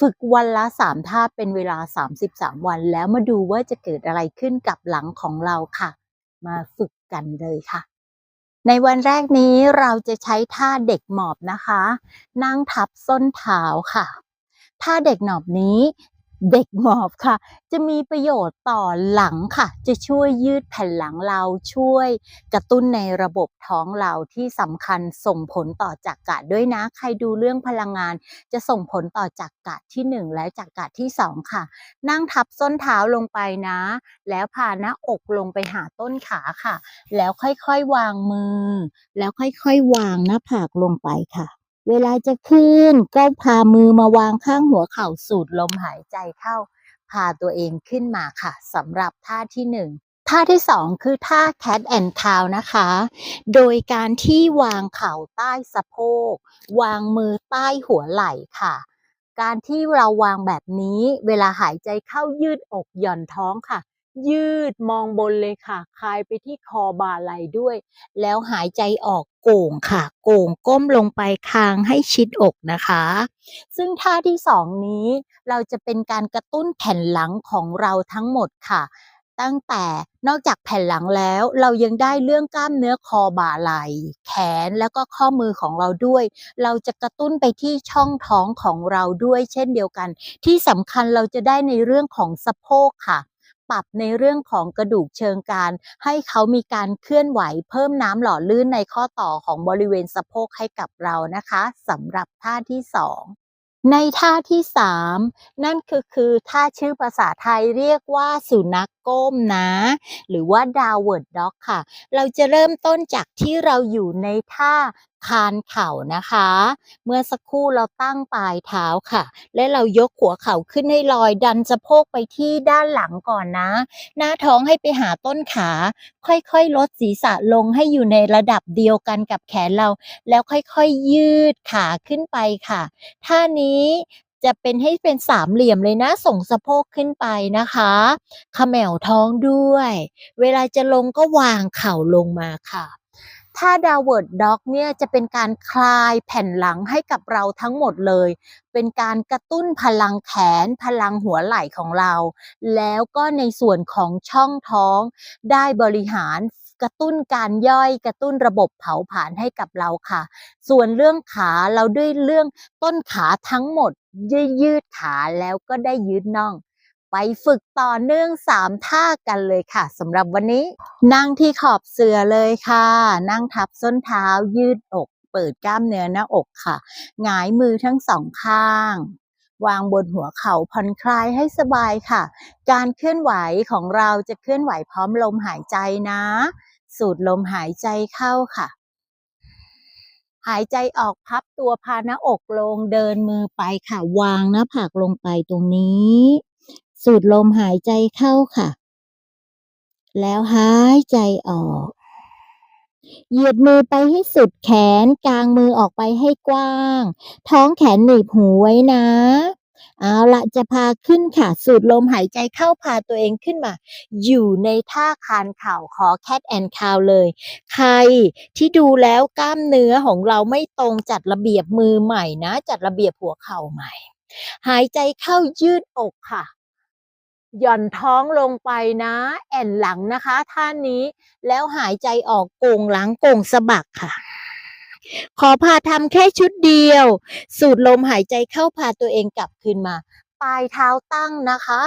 ฝึกวันละ 3 ท่าเป็นเวลา 33 วัน แล้วมาดูว่าจะเกิดอะไรขึ้นกับหลังของเราค่ะ มาฝึกกันเลยค่ะ ในวันแรกนี้เราจะใช้ท่าเด็กหมอบนะคะ นั่งทับส้นเท้าค่ะ ท่าเด็กหมอบนี้ เด็กหมอบค่ะ จะมีประโยชน์ต่อหลังค่ะ จะช่วยยืดแผ่นหลังเราช่วยกระตุ้นในระบบท้องเราที่สำคัญส่งผลต่อจักระด้วยนะ ใครดูเรื่องพลังงาน จะส่งผลต่อจักระที่ 1 และจักระที่ 2 ค่ะ นั่งทับส้นเท้าลงไปนะ แล้วพาหน้าอกลงไปหาต้นขาค่ะ แล้วค่อยๆวางมือ แล้วค่อยๆวางหน้าผากลงไปค่ะ เวลาจะขึ้นก็พามือมาวางข้างหัวเข่าสูดลมหายใจเข้า พาตัวเองขึ้นมาค่ะสำหรับท่าที่หนึ่งท่าที่สองคือท่า cat and cow นะคะ โดยการที่วางเข่าใต้สะโพก วางมือใต้หัวไหล่ค่ะ การที่เราวางแบบนี้ เวลาหายใจเข้ายืดอกหย่อนท้องค่ะ ยืดมองบนเลยค่ะ คลายไปที่คอบ่าไหล่ด้วย แล้วหายใจออกโก่งค่ะ โก่งก้มลงไปคางให้ชิดอกนะคะ ซึ่งท่าที่สองนี้เราจะเป็นการกระตุ้นแผ่นหลังของเราทั้งหมดค่ะ ตั้งแต่นอกจากแผ่นหลังแล้ว เรายังได้เรื่องกล้ามเนื้อคอบ่าไหล่แขนแล้วก็ข้อมือของเราด้วย เราจะกระตุ้นไปที่ช่องท้องของเราด้วย เช่นเดียวกัน ที่สำคัญเราจะได้ในเรื่องของสะโพกค่ะ ปรับในเรื่องของกระดูกเชิงกรานให้เขามีการเคลื่อนไหว เพิ่มน้ำหล่อลื่นในข้อต่อของบริเวณสะโพกให้กับเรานะคะสำหรับท่าที่สองในท่าที่สามนั่นคือคือท่าชื่อภาษาไทยเรียกว่าสุนัข ก้มนะ หรือว่า downward dog ค่ะ เราจะเริ่มต้นจากที่เราอยู่ในท่าคานเข่านะคะ เมื่อสักครู่เราตั้งปลายเท้าค่ะ และเรายกหัวเข่าขึ้นให้ลอยดันสะโพกไปที่ด้านหลังก่อนนะ หน้าท้องให้ไปหาต้นขา ค่อยๆ ลดศีรษะลงให้อยู่ในระดับเดียวกันกับแขนเรา แล้วค่อยๆ ยืดขาขึ้นไปค่ะ ท่านี้ จะเป็นให้เป็นสามเหลี่ยมเลยนะ ส่งสะโพกขึ้นไปนะคะขมวท้องด้วย เวลาจะลงก็วางเข่าลงมาค่ะถ้าดาวเวิร์ดด็อกเนี่ยจะเป็นการคลายแผ่นหลังให้กับเราทั้งหมดเลย เป็นการกระตุ้นพลังแขน พลังหัวไหล่ของเรา แล้วก็ในส่วนของช่องท้อง ได้บริหาร กระตุ้นการย่อยกระตุ้นระบบเผาผลาญให้กับเราค่ะ ส่วนเรื่องขาเราด้วยเรื่องต้นขาทั้งหมดยืดยืดขาแล้วก็ได้ยืดน่อง ไปฝึกต่อเนื่องสามท่ากันเลยค่ะสำหรับวันนี้ นั่งที่ขอบเสื่อเลยค่ะ นั่งทับส้นเท้ายืดอก เปิดกล้ามเนื้อหน้าอกค่ะหงายมือทั้งสองข้างวางบนหัวเข่าผ่อนคลายให้สบายค่ะ การเคลื่อนไหวของเราจะเคลื่อนไหวพร้อมลมหายใจนะ สูดลมหายใจเข้าค่ะ หายใจออกพับตัวพาหน้าอกลงเดินมือไปค่ะ วางหน้าผากลงไปตรงนี้ สูดลมหายใจเข้าค่ะ แล้วหายใจออกเหยียดมือไปให้สุดแขนกางมือออกไปให้กว้าง ท้องแขนหนีบหูไว้นะ เอาละจะพาขึ้นค่ะ สูดลมหายใจเข้าพาตัวเองขึ้นมา อยู่ในท่าคานเข่าขอแคทแอนคาวเลย ใครที่ดูแล้วกล้ามเนื้อของเราไม่ตรงจัดระเบียบมือใหม่นะ จัดระเบียบหัวเข่าใหม่ หายใจเข้ายืดอกค่ะหย่อนท้องลงไปนะ แอนหลังนะคะ ท่านี้แล้วหายใจออกโก่งหลังโก่งสะบักค่ะ ขอพาทำแค่ชุดเดียว สูดลมหายใจเข้าพาตัวเองกลับคืนมา ปลายเท้าตั้งนะคะ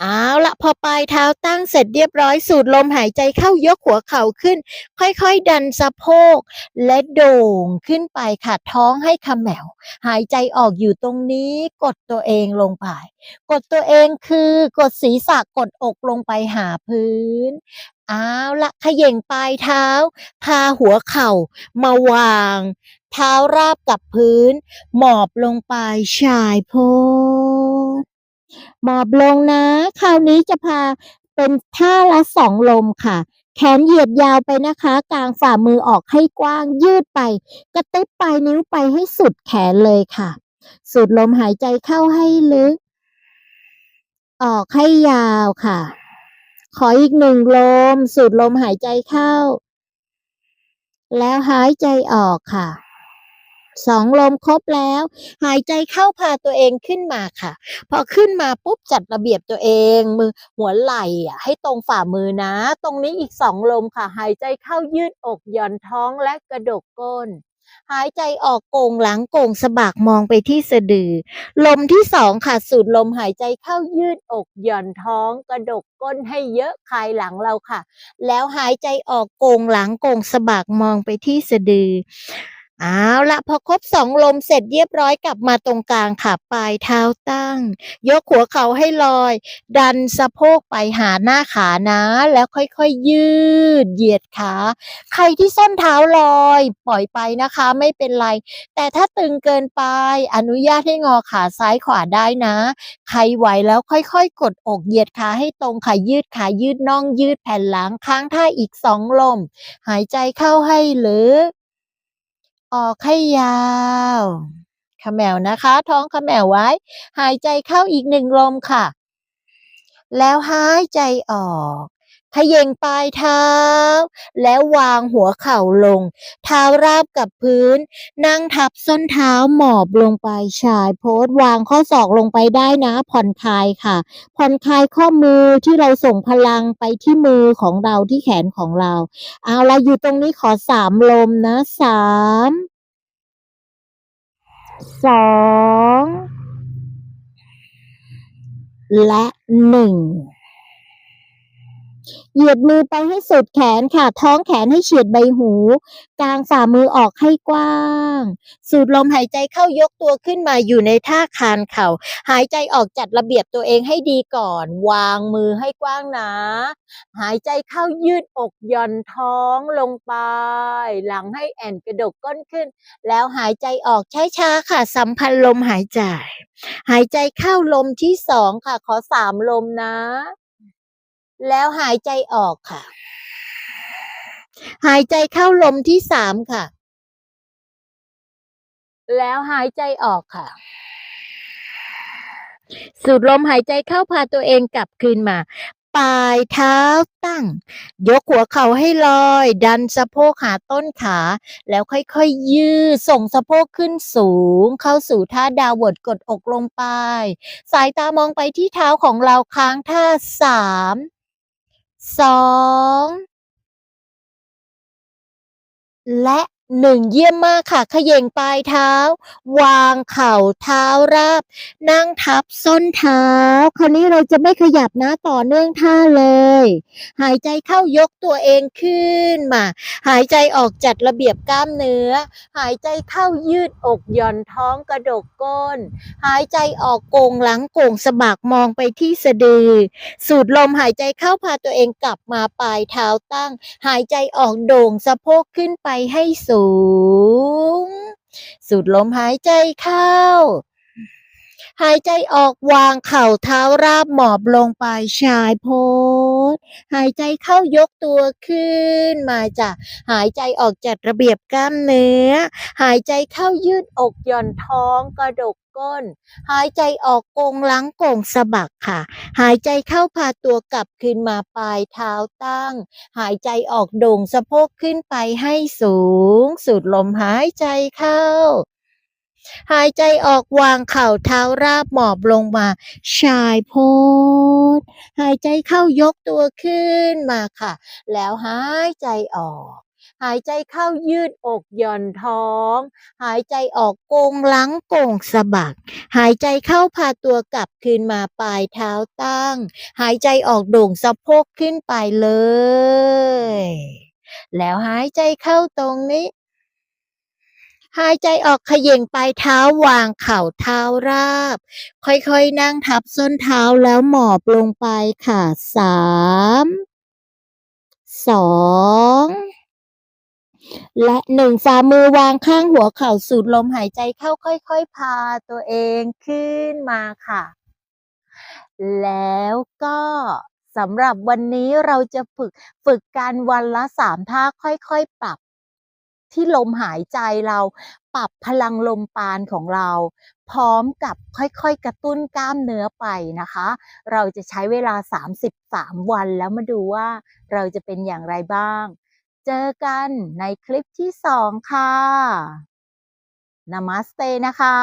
เอาละพอปลายเท้าตั้งเสร็จเรียบร้อยสูดลมหายใจเข้ายกหัวเข่าขึ้น ค่อยๆ ดันสะโพก และโด่งขึ้นไปค่ะท้องให้ขมแมวหายใจออกอยู่ตรงนี้กดตัวเองลงไป กดตัวเองคือกดศีรษะกดอกลงไปหาพื้นเอาละขย่งปลายเท้า พาหัวเข่ามาวาง เท้าราบกับพื้น หมอบลงไปชายโพส หมอบลงนะ คราวนี้จะพาเป็นท่าละสองลมค่ะ แขนเหยียดยาวไปนะคะ กลางฝ่ามือออกให้กว้างยืดไป กระติบปลายนิ้วไปให้สุดแขนเลยค่ะ สูดลมหายใจเข้าให้ลึก ออกให้ยาวค่ะ ขออีกหนึ่งลม สูดลมหายใจเข้า แล้วหายใจออกค่ะ สองลมครบแล้ว หายใจเข้าพาตัวเองขึ้นมาค่ะ พอขึ้นมาปุ๊บจัดระเบียบตัวเอง มือหัวไหล่อะให้ตรงฝ่ามือนะ ตรงนี้อีกสองลมค่ะ หายใจเข้ายืดอกหย่อนท้องและกระดกก้น หายใจออกโก่งหลังโก่งสะบักมองไปที่สะดือ ลมที่สองค่ะสูดลมหายใจเข้ายืดอกหย่อนท้อง กระดกก้นให้เยอะคลายหลังเราค่ะ แล้วหายใจออกโก่งหลังโก่งสะบักมองไปที่สะดือ เอาละพอครบสองลมเสร็จเรียบร้อยกลับมาตรงกลางค่ะ ปลายเท้าตั้ง ยกหัวเข่าให้ลอย ดันสะโพกไปหาหน้าขานะ แล้วค่อยๆยืดเหยียดขา ใครที่ส้นเท้าลอย ปล่อยไปนะคะไม่เป็นไร แต่ถ้าตึงเกินไป อนุญาตให้งอขาซ้ายขวาได้นะ ใครไหวแล้วค่อยๆ กดอกเหยียดขาให้ตรงค่ะยืดขายืดน่องยืดแผ่นหลังค้างท่าอีกสองลม หายใจเข้าให้ลึก ออกให้ยาวขมแมวนะคะ ท้องขมแมวไว้ หายใจเข้าอีกหนึ่งลมค่ะ แล้วหายใจออก ขย่งปลายเท้า แล้ววางหัวเข่าลง เท้าราบกับพื้น นั่งทับส้นเท้าหมอบลงไปชายโพสวางข้อศอกลงไปได้นะ ผ่อนคลายค่ะ ผ่อนคลายข้อมือที่เราส่งพลังไปที่มือของเราที่แขนของเรา เอาละอยู่ตรงนี้ขอสามลมนะสามสองและหนึ่ง เหยียดมือไปให้สุดแขนค่ะ ท้องแขนให้เฉียดใบหูกางฝ่ามือออกให้กว้าง สูดลมหายใจเข้ายกตัวขึ้นมาอยู่ในท่าคานเข่า หายใจออกจัดระเบียบตัวเองให้ดีก่อน วางมือให้กว้างนะ หายใจเข้ายืดอกย่อนท้องลงไป หลังให้แอนกระดกก้นขึ้น แล้วหายใจออกช้าๆค่ะ สัมพันธ์ลมหายใจ หายใจเข้าลมที่สองค่ะ ขอสามลมนะ แล้วหายใจออกค่ะ หายใจเข้าลมที่สามค่ะ แล้วหายใจออกค่ะ สูดลมหายใจเข้าพาตัวเองกลับคืนมาปลายเท้าตั้ง ยกหัวเข่าให้ลอย ดันสะโพกหาต้นขา แล้วค่อยๆยยืดส่งสะโพกขึ้นสูง เข้าสู่ท่าดาวเวิร์ดกดอกลงไป สายตามองไปที่เท้าของเราค้างท่าสาม สองและ หนึ่งเยี่ยมมากค่ะเขย่งปลายเท้า วางเข่าเท้าราบ นั่งทับส้นเท้า คราวนี้เราจะไม่ขยับนะต่อเนื่องท่าเลย หายใจเข้ายกตัวเองขึ้นมา หายใจออกจัดระเบียบกล้ามเนื้อ หายใจเข้ายืดอกหย่อนท้องกระดกก้น หายใจออกโกงหลังโกงสะบักมองไปที่สะดือ สูดลมหายใจเข้าพาตัวเองกลับมาปลายเท้าตั้ง หายใจออกโด่งสะโพกขึ้นไปให้สูงสูดลมหายใจเข้า หายใจออกวางเข่าเท้าราบหมอบลงไปชายโพสหายใจเข้ายกตัวขึ้นมาจ้ะหายใจออกจัดระเบียบกล้ามเนื้อ หายใจเข้ายืดอกหย่อนท้องกระดกก้น หายใจออกโกงหลังโกงสะบักค่ะ หายใจเข้าพาตัวกลับคืนมาปลายเท้าตั้ง หายใจออกโด่งสะโพกขึ้นไปให้สูง สูดลมหายใจเข้า หายใจออกวางเข่าเท้าราบหมอบลงมา ชายโพสหายใจเข้ายกตัวขึ้นมาค่ะ แล้วหายใจออก หายใจเข้ายืดอกหย่อนท้อง หายใจออกโกงหลังโกงสะบัก หายใจเข้าพาตัวกลับคืนมาปลายเท้าตั้ง หายใจออกโด่งสะโพกขึ้นไปเลย แล้วหายใจเข้าตรงนี้ หายใจออกขย่งปลายเท้าวางเข่าเท้าราบ ค่อยๆนั่งทับส้นเท้าแล้วหมอบลงไปค่ะสามสองและหนึ่งฝ่ามือวางข้างหัวเข่าสูดลมหายใจเข้าค่อย ๆ พาตัวเองขึ้นมาค่ะ แล้วก็สำหรับวันนี้เราจะฝึกฝึกการวันละสามท่าค่อยๆ ปรับ ที่ลมหายใจเรา ปรับพลังลมปานของเรา พร้อมกับค่อยๆ กระตุ้นกล้ามเนื้อไปนะคะ เราจะใช้เวลา 33 วันแล้วมาดูว่าเราจะเป็นอย่างไรบ้าง เจอกันในคลิปที่ 2 ค่ะนามัสเตนะคะ